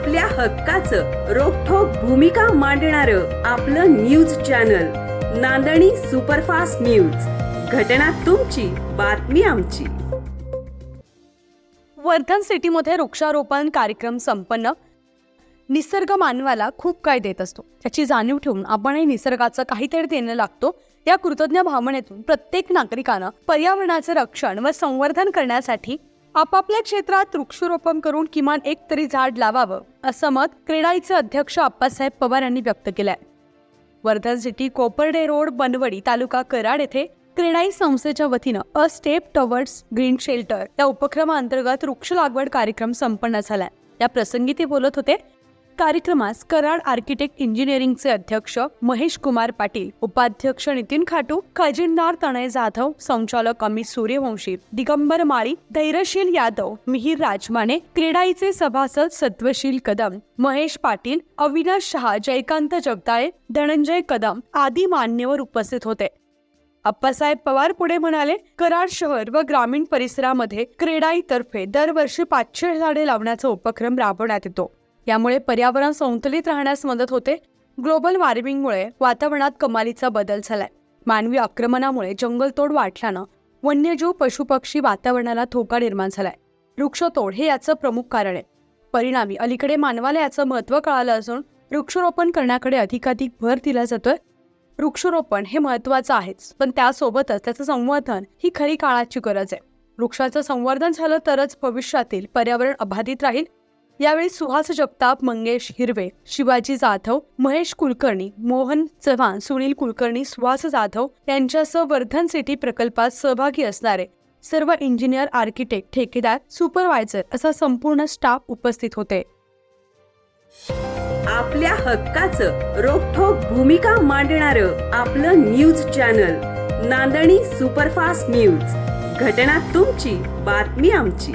आपल्या हक्काचं रोखोक भूमिका मांडणार आपलं news channel Nandani superfast news. घटना तुमची बातमी आमची. वर्धन सिटीमध्ये वृक्षारोपण कार्यक्रम संपन्न. निसर्ग मानवाला खूप काय देत असतो. त्याची जाणीव ठेवून आपणही निसर्गाचं काहीतरी देणं लागतो. या कृतज्ञ भावनेतून प्रत्येक नागरिकानं पर्यावरणाचं रक्षण व संवर्धन करण्यासाठी आपापल्या क्षेत्रात वृक्षारोपण करून किमान एक तरी झाड लावावं असं मत क्रेडाईचे अध्यक्ष आप्पासाहेब पवार यांनी व्यक्त केलंय. वर्धन सिटी कोपर्डे रोड बनवडी तालुका कराड येथे क्रेडाई संस्थेच्या वतीनं a step towards green shelter या उपक्रमाअंतर्गत वृक्ष लागवड कार्यक्रम संपन्न झालाय. या प्रसंगी ते बोलत होते कार्यक्रमास कराड आर्किटेक्ट इंजिनिअरिंगचे अध्यक्ष महेश कुमार पाटील उपाध्यक्ष नितीन खाटू खजिनदार तनय जाधव संचालक अमित सूर्यवंशी दिगंबर माळी धैर्यशील यादव मिहिर राजमाने क्रीडाईचे सभासद सत्वशील कदम महेश पाटील अविनाश शहा जयकांत जगदाळे धनंजय कदम आदी मान्यवर उपस्थित होते. अप्पासाहेब पवार पुढे म्हणाले कराड शहर व ग्रामीण परिसरामध्ये क्रेडाईतर्फे दरवर्षी पाचशे झाडे लावण्याचा उपक्रम राबवण्यात येतो. यामुळे पर्यावरण संतुलित राहण्यास मदत होते. ग्लोबल वॉर्मिंगमुळे वातावरणात कमालीचा बदल झालाय. मानवी आक्रमणामुळे जंगलतोड वाढल्यानं वन्यजीव पशुपक्षी वातावरणाला धोका निर्माण झालाय. वृक्षतोड हे याचं प्रमुख कारण आहे. परिणामी अलीकडे मानवाला याचं महत्त्व कळालं असून वृक्षारोपण करण्याकडे अधिकाधिक भर दिला जातोय. वृक्षरोपण हे महत्वाचं आहेच पण त्यासोबतच त्याचं संवर्धन ही खरी काळाची गरज आहे. वृक्षाचं संवर्धन झालं तरच भविष्यातील पर्यावरण अबाधित राहील यावेळी सुहास जगताप मंगेश हिरवे शिवाजी जाधव महेश कुलकर्णी मोहन चव्हाण सुनील कुलकर्णी सुहास जाधव यांच्यासह वर्धन सिटी प्रकल्पात सहभागी असणारे सर्व इंजिनियर आर्किटेक्ट ठेकेदार सुपरवायझर असा संपूर्ण स्टाफ उपस्थित होते. आपल्या हक्काचं रोखोक भूमिका मांडणार आपलं news channel Nandani superfast news. घटना तुमची बातमी आमची.